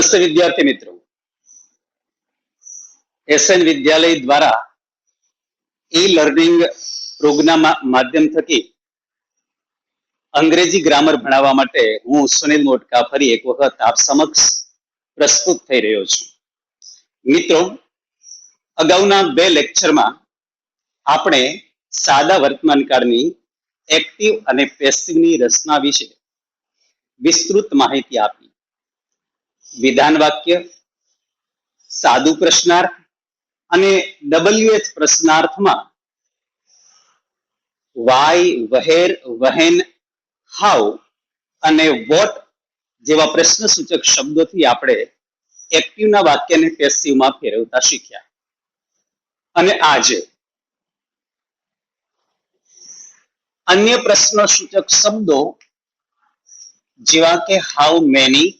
નમસ્તે વિદ્યાર્થી મિત્રો. એસએન વિદ્યાલય દ્વારા ઈ લર્નિંગ પ્રોગ્રામ માધ્યમ થકી અંગ્રેજી ગ્રામર ભણાવવા માટે હું સુનિલ મોટકા ફરી એક વખત આપ સમક્ષ પ્રસ્તુત થઈ રહ્યો છું. મિત્રો, અગાઉના બે લેક્ચરમાં આપણે સાદા વર્તમાન કાળની એક્ટિવ અને પેસિવની રચના વિશે વિસ્તૃત માહિતી આપી. વિધાન વાક્ય, સાદુ પ્રશ્નાર્થ અને ડબલ્યુએચ પ્રશ્નાર્થમાં વાય વહેર, વહેન હાઉ અને વોટ જેવા પ્રશ્ન સૂચક શબ્દોથી આપણે એક્ટિવના વાક્યને પેસિવમાં ફેરવતા શીખ્યા. અને આજે અન્ય પ્રશ્ન સૂચક શબ્દો જેવા કે how many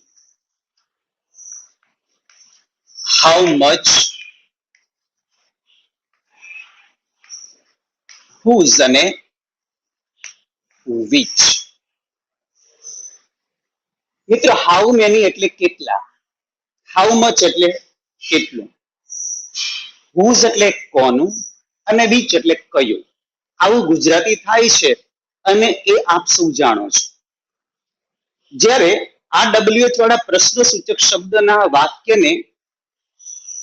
how much? Whose અને which? મિત્રો હાઉ મેની એટલે કેટલા? હાઉ મચ એટલે કેટલું? હુઝ એટલે કોનું? અને which એટલે કયું? આવું ગુજરાતી થાય છે અને એ આપ સૌ જાણો છો. જ્યારે આ ડબલ્યુએચ વાળા પ્રશ્ન સૂચક શબ્દના વાક્યને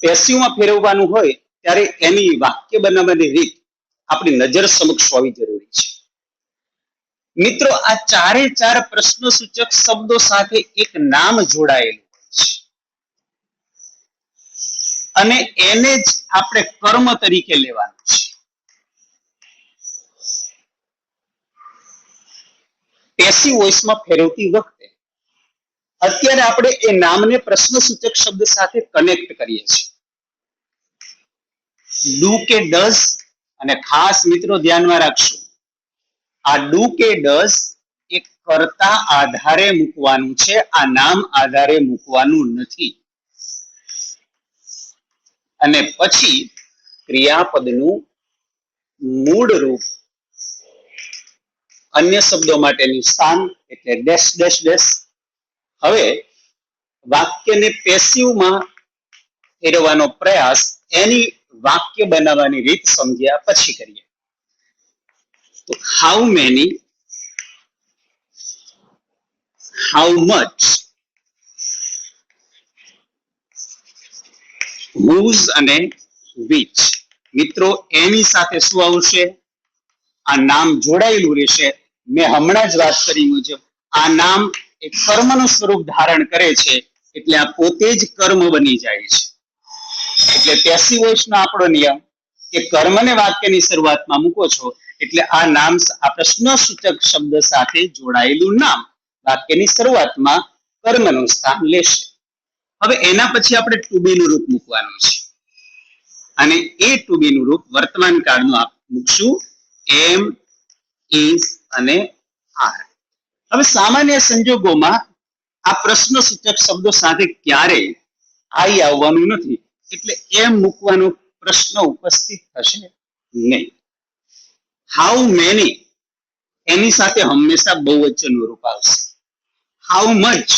પેસિવમાં ફેરવવાનું હોય ત્યારે એની વાક્ય બનાવવાની રીત આપણી નજર સમક્ષ હોવી જરૂરી છે. મિત્રો, આ ચારે ચાર પ્રશ્ન સૂચક શબ્દો સાથે એક નામ જોડાયેલું છે. અને એને જ આપણે કર્મ તરીકે લેવાનું છે. પેસિવ વોઇસમાં ફેરવતી વખતે અત્યારે આપણે એ નામને પ્રશ્ન સૂચક શબ્દ સાથે કનેક્ટ કરીએ છીએ. ડુ કે ડઝ અને ખાસ મિત્રો ધ્યાનમાં રાખશો. આ ડુ કે ડઝ એ કરતા આધારે મૂકવાનું છે, આ નામ આધારે મૂકવાનું નથી. અને પછી ક્રિયાપદનું મૂળ રૂપ અન્ય શબ્દો માટેનું સ્થાન એટલે ડેશ ડેશ ડેશ હવે વાક્યને પેસિવમાં ફેરવવાનો પ્રયાસ એની વાક્ય બનાવવાની રીત સમજ્યા પછી કરીએ. તો how many how much whose અને વિચ મિત્રો, એની સાથે શું આવશે? આ નામ જોડાયેલું રહેશે. મેં હમણાં જ વાત કરી મુજબ. આ નામ એ કર્મનું સ્વરૂપ ધારણ કરે છે, એટલે આ પોતે જ કર્મ બની જાય છે. એટલે પેસિવ વોઇસનો આપણો નિયમ કે કર્મને વાક્યની શરૂઆતમાં મૂકો છો, એટલે આ નામ, આ પ્રશ્ન સૂચક શબ્દ સાથે જોડાયેલું નામ વાક્યની શરૂઆતમાં કર્મનું સ્થાન લેશે. હવે એના પછી આપણે ટુ નું રૂપ મૂકવાનું છે. અને એ ટુ નું રૂપ વર્તમાન કાળનું મૂકશું એમ ઇઝ અને આર હવે સામાન્ય સંજોગોમાં આ પ્રશ્ન સૂચક શબ્દો સાથે ક્યારે આઈ આવવાનું નથી? એટલે એમ મૂકવાનો પ્રશ્ન ઉપસ્થિત થશે નહીં. હાઉ મેની એની સાથે હંમેશા બહુવચનનું રૂપ આવશે. હાઉ મચ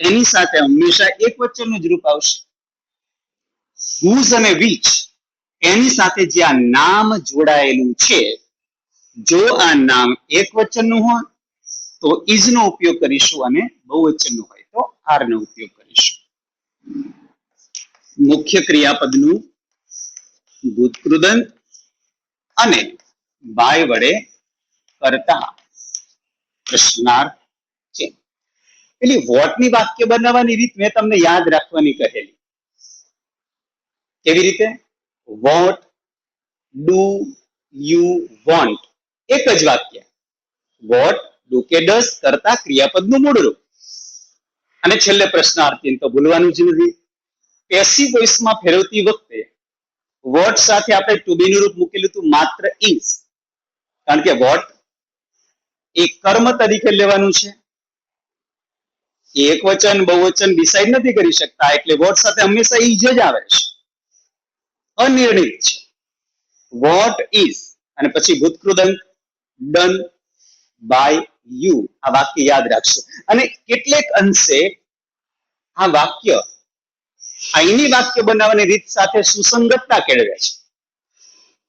એની સાથે હંમેશા એક વચનનું જ રૂપ આવશે. હુઝ અને વિચ એની સાથે જે આ નામ જોડાયેલું છે, જો આ નામ એક વચનનું હોય તો ઇઝ નો ઉપયોગ કરીશું અને બહુવચનનું હોય તો આર નો ઉપયોગ કરીશું. મુખ્ય ક્રિયાપદનું ભૂતકૃદંત અને બાય વડે કરતા પ્રશ્નાર્થ. છે પેલી વોટની વાક્ય બનાવવાની રીત મેં તમને યાદ રાખવાની કહેલી. કેવી રીતે? What do you want? એક જ વાક્ય. વોટ ડુ કે ડસ કરતા ક્રિયાપદનું મૂળ રૂપ. અને છેલ્લે પ્રશ્નાર્થી તો ભૂલવાનું જ નથી. પેસી વોઇસમાં ફેરવતી વખતે વોટ સાથે આપણે ટુ બી નું રૂપ મૂકેલું હતું માત્ર ઇઝ કારણ કે વોટ એ કર્મ તરીકે લેવાનું છે. એક વચન બહુવચન ડિસાઈડ નથી કરી શકતા, એટલે વોટ સાથે હંમેશા ઇઝ જ આવે છે. અનિર્ણિત છે. વોટ ઇઝ અને પછી ભૂતકૃદંત ડન બાય યુ, આ વાક્ય યાદ રાખશો. અને કેટલેક અંશે આ વાક્ય આઈની વાક્ય બનાવવાની રીત સાથે સુસંગતતા કેળવે છે.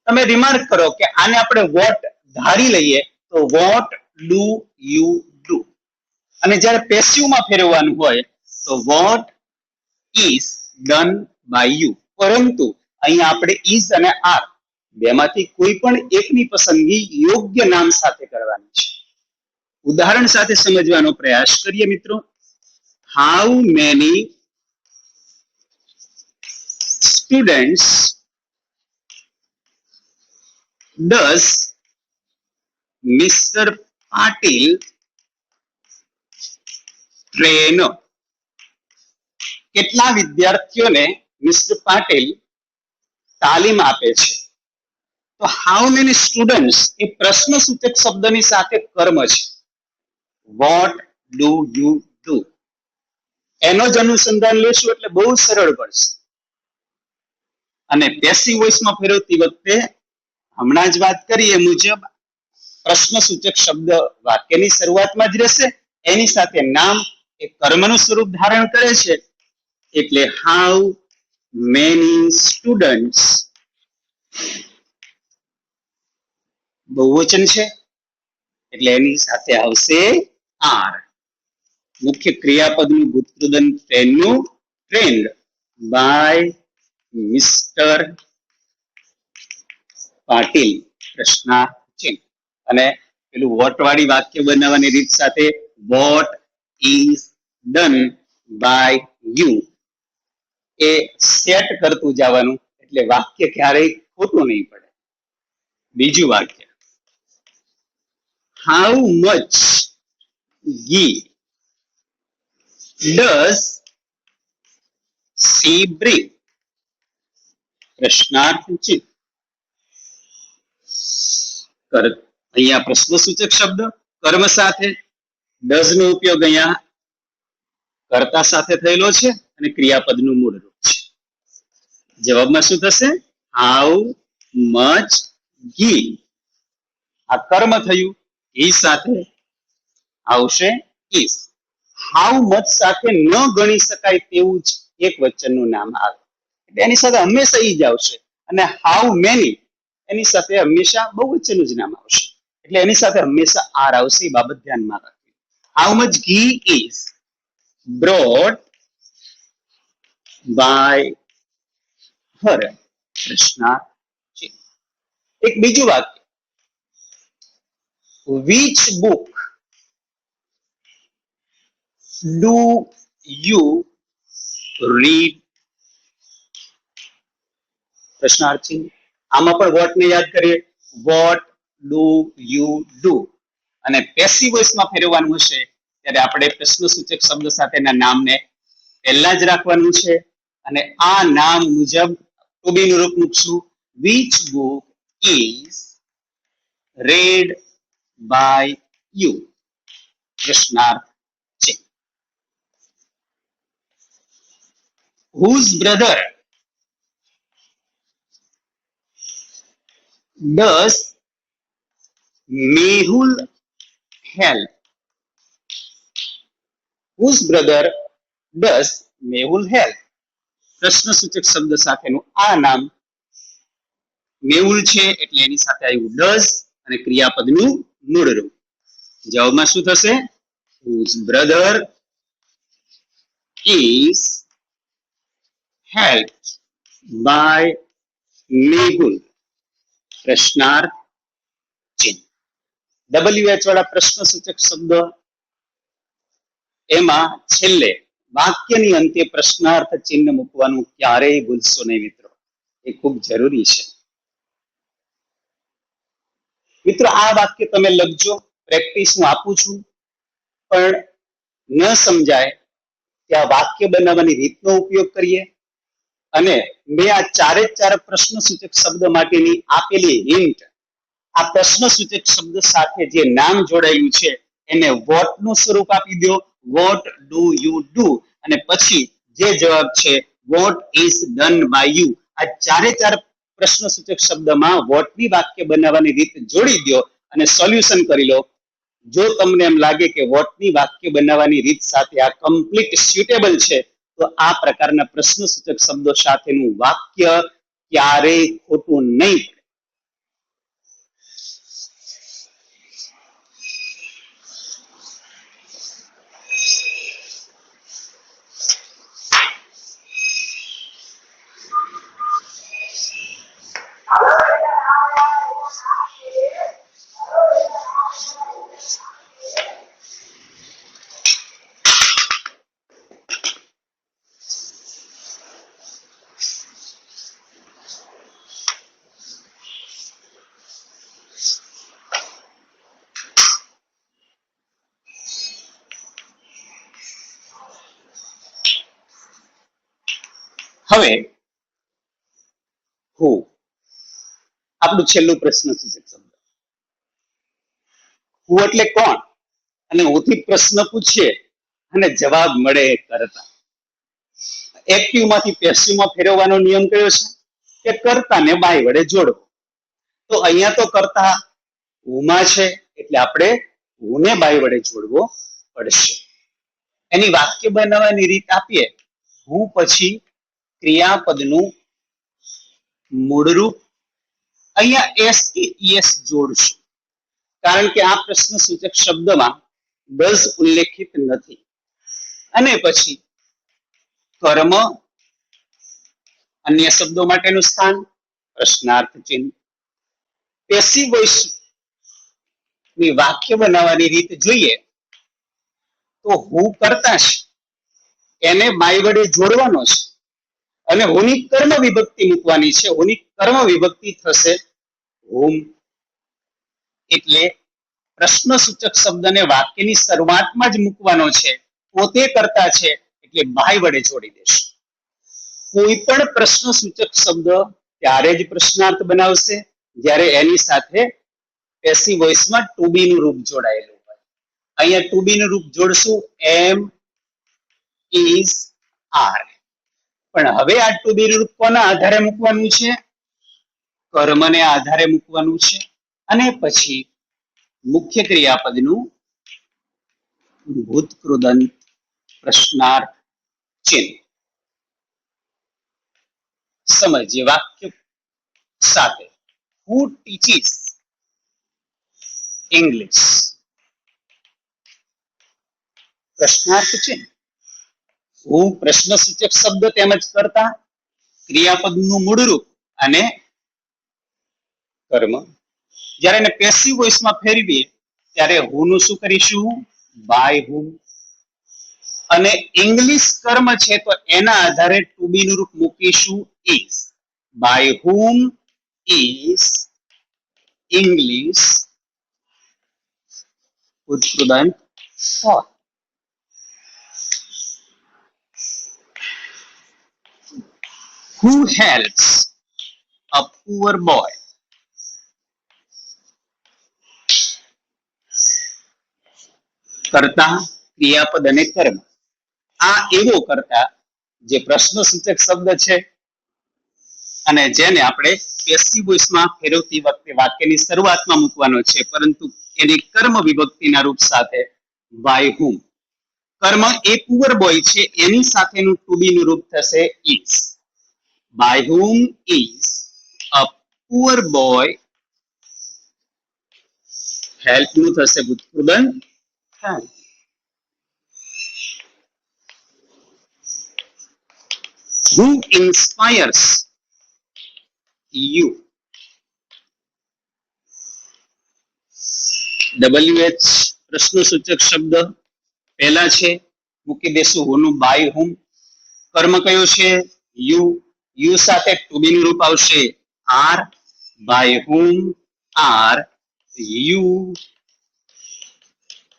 તમે રિમાર્ક કરો કે આને આપણે વોટ ધારી લઈએ તો વોટ ડુ યુ ડુ અને જ્યારે પેસ્યુમાં ફેરવવાનું હોય તો what is done by you પરંતુ અહીંયા આપણે ઇઝ અને આર બેમાંથી કોઈ પણ એકની પસંદગી યોગ્ય નામ સાથે કરવાની છે. ઉદાહરણ સાથે સમજવાનો પ્રયાસ કરીએ મિત્રો. How many students does mister Patil train કેટલા વિદ્યાર્થીઓને મિસ્ટર પાટીલ તાલીમ આપે છે? તો હાઉ મેની સ્ટુડન્ટ્સ એ પ્રશ્ન સૂચક શબ્દની સાથે કર્મ છે. વોટ ડુ યુ ડુ એનો જ અનુસંધાન લેશું એટલે બહુ સરળ પડશે. અને પેસી વોઇસમાં ફેરવતી વખતે હમણાં જ વાત કરી એ મુજબ પ્રશ્ન સૂચક શબ્દ વાક્યની શરૂઆતમાં જ રહેશે. એની સાથે નામ એ કર્મનું સ્વરૂપ ધારણ કરે છે. એટલે હાઉ મેની સ્ટુડન્ટ્સ બહુવચન છે. એટલે એની સાથે આવશે આર. મુખ્ય ક્રિયાપદનું ભૂતકૃદન ટ્રેનનું ટ્રેન્ડ બાય મિસ્ટર પાટીલ પ્રશ્નાર્થ ચિહ્ન અને પેલું વોટ વાળી વાક્ય બનાવવાની રીત સાથે what is done by you. A set કરતું જવાનું, એટલે વાક્ય ક્યારેય ખોટું નહીં પડે. બીજું વાક્ય. How much ghee Does she breathe? પ્રશ્નાર્થ ચિહ્ન કર અહીંયા પ્રશ્ન સૂચક શબ્દ કર્મ સાથે ડઝ નો ઉપયોગ અહીંયા કર્તા સાથે થયેલો છે અને ક્રિયાપદનું મૂળ રૂપ છે. જવાબમાં શું થશે? હાઉ મચ ઘી આ કર્મ થયું ઘી સાથે આવશે ઇસ હાઉ મચ સાથે ન ગણી શકાય તેવું જ એક વચનનું નામ આવે. એટલે એની સાથે હંમેશા ઈ જ આવશે. અને હાઉ મેની, એની સાથે હંમેશા બહુવચનનું જ નામ આવશે. એટલે એની સાથે હંમેશા આર આવશે એ બાબત ધ્યાનમાં રાખવી how much ghee is brought by her Krishna એક બીજું વાક્ય. Which book do you read? પ્રશ્નાર્થી. આમાં પણ વોટ ને યાદ કરીએ. વોટ ડુ યુ ડુ અને પેસી વોઇસમાં ફેરવવાનું છે ત્યારે આપણે પ્રશ્ન સૂચક શબ્દ સાથેના નામને પહેલા જ રાખવાનું છે. અને આ નામ મુજબ ટુ બી નું રૂપ મૂકશું. Which book is read by you પ્રશ્નાર્થ છે whose brother does Mehul help whose brother does Mehul help પ્રશ્ન સૂચક શબ્દ સાથેનું આ નામ મેહુલ છે, એટલે એની સાથે આવ્યું ડઝ અને ક્રિયાપદનું મૂળ રૂપ. જવાબમાં શું થશે? Whose brother is helped by Mehul? પ્રશ્નાર્થ ચિહ્ન ડબલ્યુ એચ વાળા પ્રશ્ન સૂચક શબ્દ એમાં છેલ્લે વાક્યની અંતે પ્રશ્નાર્થ ચિહ્ન મૂકવાનું ક્યારેય ભૂલશો નહીં મિત્રો. એ ખૂબ જરૂરી છે. મિત્રો, આ વાક્ય તમે લખજો પ્રેક્ટિસ હું આપું છું, પણ ન સમજાય ત્યાં વાક્ય બનાવવાની રીતનો ઉપયોગ કરીએ. અને મેં આ ચારે ચાર પ્રશ્ન સૂચક શબ્દ માટેની આપેલી હિન્ટ, આ પ્રશ્ન સૂચક શબ્દ સાથે જે નામ જોડાયેલું છે, એને વોટનું સ્વરૂપ આપી દો. What do you do? અને પછી જે જવાબ છે, what is done by you. આ ચારે ચાર પ્રશ્ન સૂચક શબ્દમાં વોટની વાક્ય બનાવવાની રીત જોડી દો અને સોલ્યુશન કરી લો. જો તમને એમ લાગે કે વોટની વાક્ય બનાવવાની રીત સાથે આ કમ્પ્લીટ સ્યુટેબલ છે તો આ પ્રકારના પ્રશ્ન સૂચક શબ્દો સાથેનું વાક્ય ક્યારેય ખોટું નહીં હવે, હું, આપણું છેલ્લું પ્રશ્ન સૂચક શબ્દ હું એટલે કોણ? અને હુંથી પ્રશ્ન પૂછીએ અને જવાબ મળે કરતા. એક્ટિવમાંથી પેસિવમાં ફેરવવાનો નિયમ કયો છે? કે કર્તાને બાય વડે જોડો. તો અહીંયા તો કરતા હુંમાં છે, એટલે આપણે હુંને બાય વડે જોડવો પડશે. એની વાક્ય બનાવવાની રીત આપીએ. હું પછી ક્રિયાપદનું મૂળરૂપ અહીંયા એસ કે ઈએસ જોડશું કારણ કે આ પ્રશ્ન સૂચક શબ્દમાં ડઝ ઉલ્લેખિત નથી. અને પછી કર્મ, અન્ય શબ્દો માટેનું સ્થાન, પ્રશ્નાર્થ ચિહ્ન. પેસી વોઇસની વાક્ય બનાવવાની રીત જોઈએ તો હું કરતા એને માય વડે જોડવાનો છે. અને હોની કર્મ વિભક્તિ મૂકવાની છે. હોની કર્મ વિભક્તિ થશે. હોમ એટલે પ્રશ્ન સૂચક શબ્દને વાક્યની શરૂઆતમાં જ મૂકવાનો છે. પોતે કરતા છે એટલે બાય વડે જોડી દેશે. કોઈ પણ પ્રશ્ન સૂચક શબ્દ ત્યારે જ પ્રશ્નાર્થ બનાવશે. જ્યારે એની સાથે પેસી વોઇસમાં ટુ બી નું રૂપ જોડાયેલું હોય. અહીંયા ટુ બી નું રૂપ જોડશું. એમ ઇઝ આર પણ હવે આ ટુ બી રૂપ કોના આધારે મૂકવાનું છે? કર્મને આધારે મૂકવાનું છે. અને પછી મુખ્ય ક્રિયાપદનું ભૂતકૃદંત પ્રશ્નાર્થ ચિહ્ન. સમજીએ વાક્ય સાથે. હુ ટીચીસ ઇંગ્લિશ પ્રશ્નાર્થ ચિહ્ન. હું પ્રશ્ન સૂચક શબ્દ તેમજ કરતા ક્રિયાપદનું મૂળરૂપ અને કર્મ. જ્યારે એને પેસિવ વોઇસમાં ફેરવીએ, ત્યારે હું નું શું કરીશું? બાય હું અને ઇંગ્લિશ કર્મ છે તો એના આધારે ટુ બી નું રૂપ મૂકીશું is by whom is English ઉત્કૃદંત taught who helps a poor boy? કરતા ક્રિયાપદ અને કર્મ. આ એવો કરતા જે પ્રશ્ન સૂચક શબ્દ છે અને જેને આપણે ફેરવતી વખતે વાક્યની શરૂઆતમાં મૂકવાનો છે, પરંતુ એની કર્મ વિભક્તિના રૂપ સાથે બાય હુમ કર્મ એ પુઅર બોય છે, એની સાથેનું ટુ નું રૂપ થશે is by whom is a poor boy. Help નું થશે ભૂતકૃદન who inspires you? WH પ્રશ્ન સૂચક શબ્દ પહેલા છે. મૂકી દેશું. હોનું બાય હુમ કર્મ કયો છે? યુ યુ સાથે ટુ બી નું રૂપ આવશે are by whom are you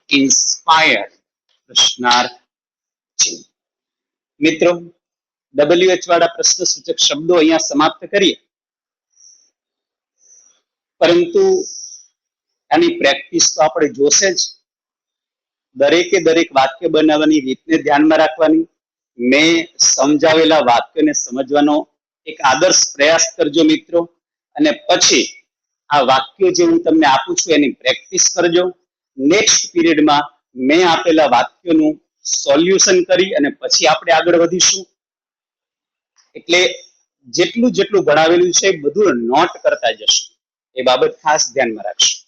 inspire પ્રશ્નાર્થ ચિહ્ન મિત્રો ડબલ્યુએચ વાળા પ્રશ્ન સૂચક શબ્દો અહીંયા સમાપ્ત કરીએ પરંતુ આની પ્રેક્ટિસ તો આપણે જોશે જ દરેકે દરેક વાક્ય બનાવવાની રીતને ધ્યાનમાં રાખવાની મેં સમજાવેલા વાક્યને સમજવાનો એક આદર્શ પ્રયાસ કરજો મિત્રો. અને પછી આ વાક્યો જે હું તમને આપું છું એની પ્રેક્ટિસ કરજો. નેક્સ્ટ પીરિયડમાં મેં આપેલા વાક્યોનું સોલ્યુશન કરી અને પછી આપણે આગળ વધીશું. એટલે જેટલું જેટલું ભણાવેલું છે બધું નોટ કરતા જશું. એ બાબત ખાસ ધ્યાનમાં રાખશું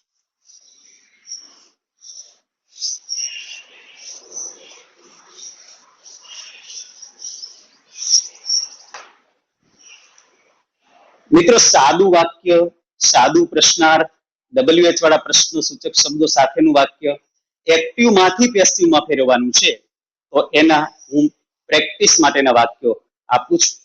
મિત્રો, સાદું વાક્ય, સાદું પ્રશ્નાર્થ ડબલ્યુએચ વાળા પ્રશ્ન સૂચક શબ્દો સાથેનું વાક્ય એક્ટિવમાંથી પેસિવમાં ફેરવવાનું છે, તો એના હું પ્રેક્ટિસ માટેના વાક્યો આપું છું.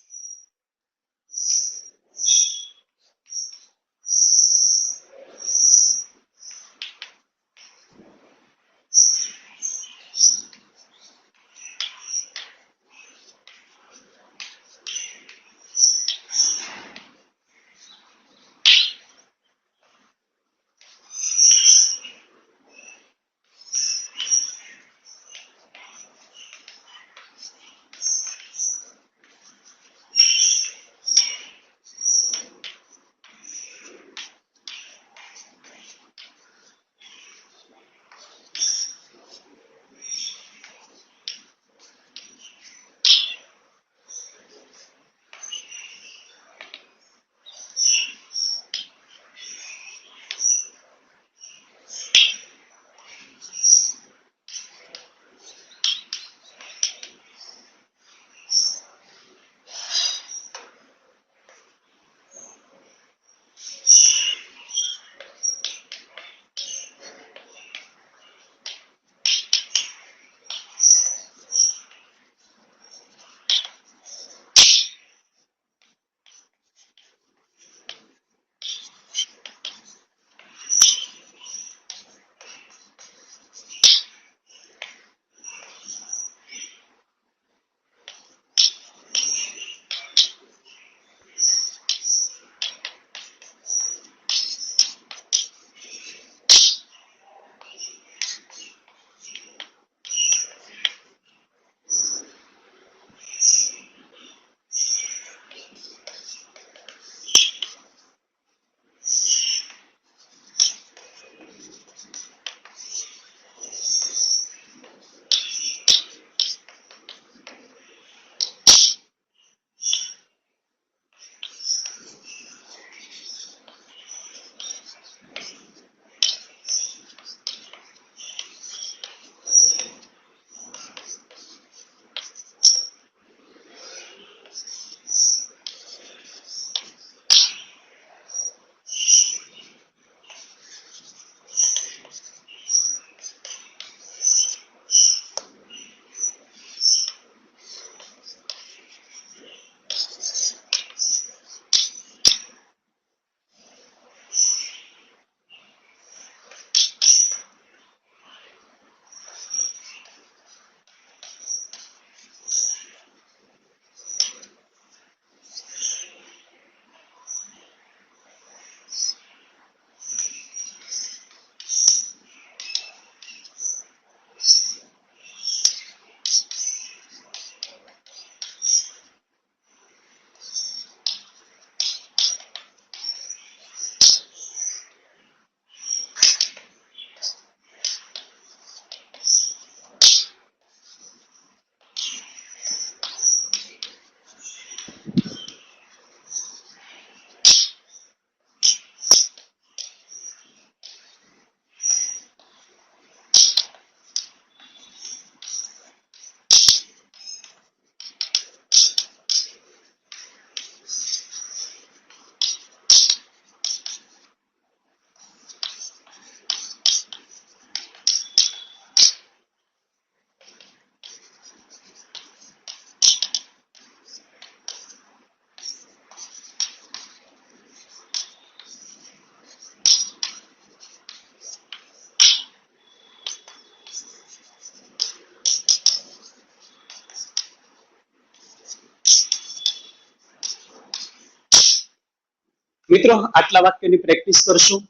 મિત્રો આટલા વાક્યોની પ્રેક્ટિસ કરશું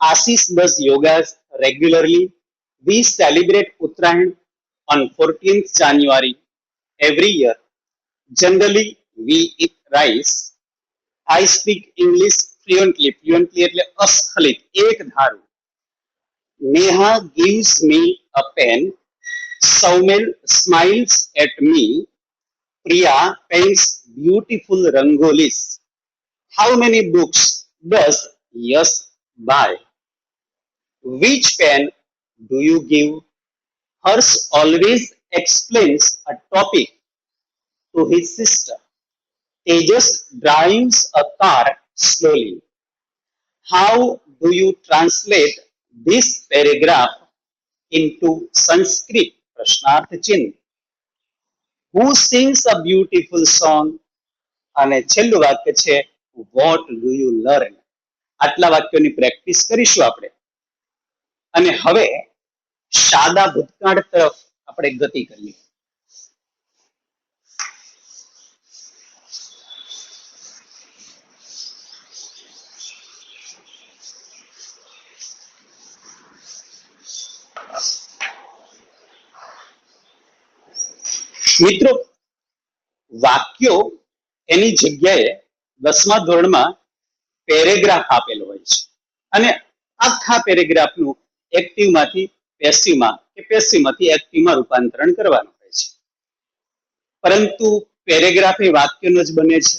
Ashish does yoga regularly we celebrate uttarayan on 14th january every year generally we eat rice i speak english fluently fluently એટલે અસ્ખલિત એક ધારું Neha gives me a pen Saumil smiles at me Priya paints beautiful rangolis how many books does Yash buy which pen do you give hers always explains a topic to his sister tejas drives a car slowly how do you translate this paragraph into sanskrit પ્રશ્નાર્થ ચિહ્ન who sings a beautiful song અને છેલ્લું વાક્ય છે what do you learn આટલા વાક્યોની practice કરીશું આપણે. અને હવે સાદા ભૂતકાળ તરફ આપણે ગતિ કરીએ. મિત્રો, વાક્યો એની જગ્યાએ દસમા ધોરણમાં પેરેગ્રાફ આપેલો હોય છે. અને આખા પેરેગ્રાફનું એક્ટિવમાંથી પેસીમાં કે પેસીમાંથી એક્ટિવમાં રૂપાંતરણ કરવાનું હોય છે. પરંતુ પેરેગ્રાફ એ વાક્યનો જ બને છે.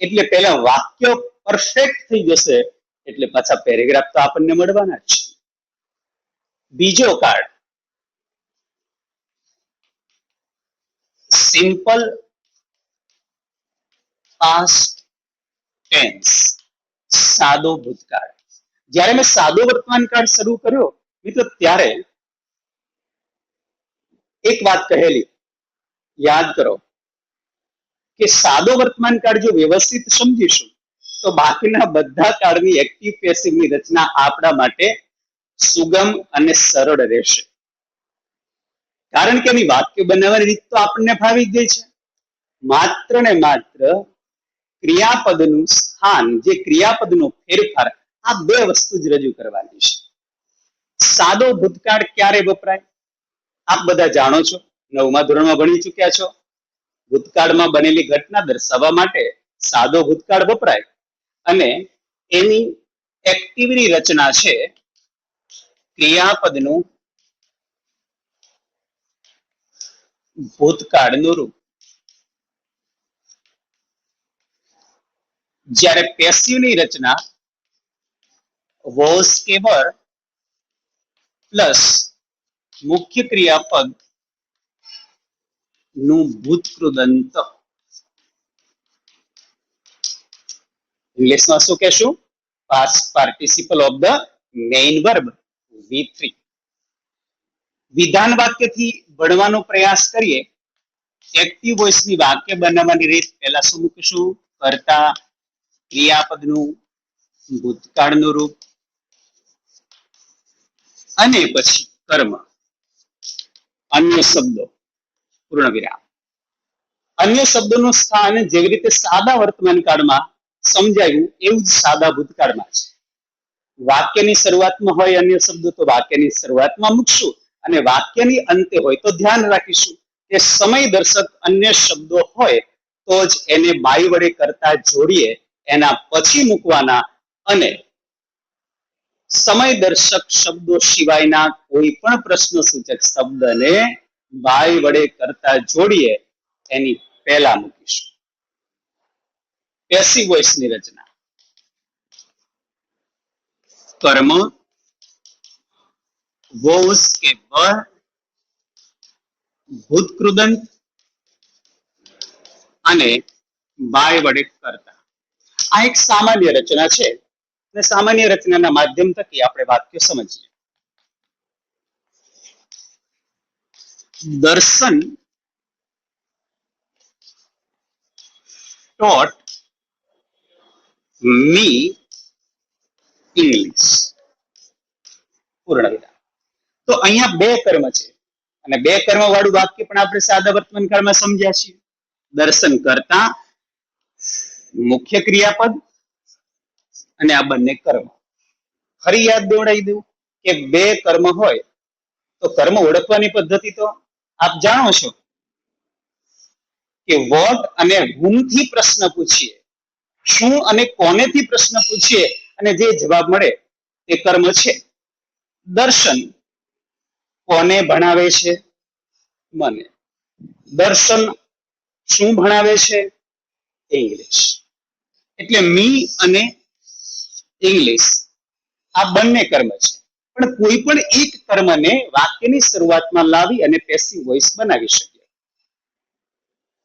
એટલે પહેલા વાક્ય પરફેક્ટ થઈ જશે એટલે પાછા પેરેગ્રાફ તો આપણને મળવાના જ છે. બીજો કાર્ડ સિમ્પલ પાસ્ટ ટેન્સ સાદો ભૂતકાળ. જ્યારે મેં સાદો વર્તમાન કાળ શરૂ કર્યો, મિત્રો, ત્યારે એક વાત કહેલી. યાદ કરો કે સાદો વર્તમાન કાળ જો વ્યવસ્થિત સમજીશું, તો બાકીના બધા કાળની એક્ટિવ પેસિવની રચના આપણા માટે સુગમ અને સરળ રહેશે. કારણ કે એની વાક્ય બનાવવાની રીત તો આપણને ફાવી જ ગઈ છે. માત્ર ને માત્ર ક્રિયાપદનું સ્થાન, જે ક્રિયાપદનો ફેરફાર, આ બે વસ્તુ જ રજૂ કરવાની છે. સાદો ભૂતકાળ ક્યારે વપરાય? આપ બધા જાણો છો, નવમા ધોરણમાં ભણી ચૂક્યા છો. ભૂતકાળમાં બનેલી ઘટના દર્શાવવા માટે સાદો ભૂતકાળ વપરાય. અને એની એક્ટિવની રચના છે ક્રિયાપદનું ભૂતકાળનું રૂપ. જ્યારે પેસિવની રચના કે પ્લસ મુખ્ય ક્રિયાપદનું ભૂતકૃદંત ઇંગ્લિશમાં શું કહેશું? Past participle of the main verb V three વિધાન વાક્યથી ભણવાનો પ્રયાસ કરીએ એક્ટિવ વોઇસની વાક્ય બનાવવાની રીત પહેલા શું મૂકીશું? કરતા ક્રિયાપદનું ભૂતકાળનું રૂપ અને પછી કર્મ. અન્ય શબ્દો પૂર્ણ વિરામ અન્ય શબ્દોનું સ્થાન જેવી રીતે સાદા વર્તમાન કાળમાં સમજાયું, એવું જ સાદા ભૂતકાળમાં છે. વાક્યની શરૂઆતમાં હોય અન્ય શબ્દો, તો વાક્યની શરૂઆતમાં મૂકશું. અને વાક્યની અંતે હોય તો ધ્યાન રાખીશું કે સમય દર્શક અન્ય શબ્દો હોય તો જ એને બાઈ વડે કરતા જોડીએ એના પછી મૂકવાના અને સમય દર્શક શબ્દો સિવાયના કોઈ પણ પ્રશ્ન સૂચક શબ્દને ભાઈ વડે કરતા જોડીએ એની પહેલા મૂકીશું. પેસી વોઇસની રચના. કર્મ વોસ કે ભૂતકૃદંત અને બાય વડે કરતા. આ એક સામાન્ય રચના છે. અને સામાન્ય રચનાના માધ્યમ થકી આપણે વાક્ય સમજીએ. દર્શન taught me English. પૂર્ણ વિરામ. તો અહીંયા બે કર્મ છે. અને બે કર્મ વાળું વાક્ય પણ આપણે સાદા વર્તમાન કાળમાં સમજ્યા છીએ. દર્શન કરતા મુખ્ય ક્રિયાપદ અને આ બંને કર્મ. ફરી યાદ દેવડાવી દઉં કે બે કર્મ હોય તો કર્મ ઓળખવાની પદ્ધતિ તો આપ જાણો છો કે વોટ અને હુમથી પ્રશ્ન પૂછીએ. શું અને કોનેથી પ્રશ્ન પૂછીએ અને જે જવાબ મળે તે કર્મ છે. દર્શન કોને ભણાવે છે? મને. દર્શન શું ભણાવે છે? ઇંગ્લિશ. એટલે મી અને ઇંગ્લિશ. આ બંને કર્મ છે. પણ કોઈ પણ એક કર્મને વાક્યની શરૂઆતમાં લાવી અને પેસિવ વોઇસ બનાવી શકીએ.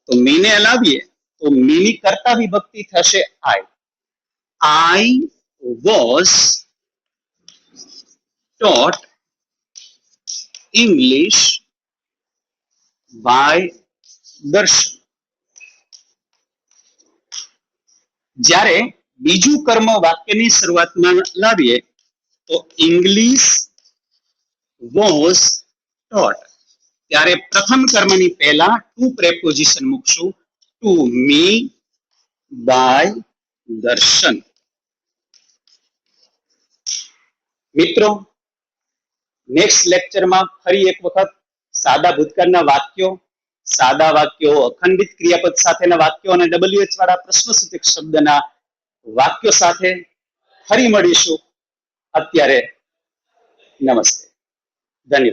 તો મીને લાવીએ તો મીની કરતા વિભક્તિ થશે I I was taught English by દર્શન જ્યારે બીજું કર્મ વાક્યની શરૂઆતમાં લાવીએ, તો ઇંગ્લિશ વોઝ ટોટ ત્યારે પ્રથમ કર્મની પહેલા ટુ પ્રેપોઝિશન મૂકશું. To me by Darshan. મિત્રો નેક્સ્ટ લેક્ચરમાં ફરી એક વખત સાદા ભૂતકાળના વાક્યો સાદા વાક્યો, અખંડિત ક્રિયાપદ સાથેના વાક્યો અને ડબલ્યુએચ વાળા પ્રશ્નસૂચક શબ્દના વાક્યો સાથે ફરી મળીશું. અત્યારે નમસ્તે. ધન્યવાદ.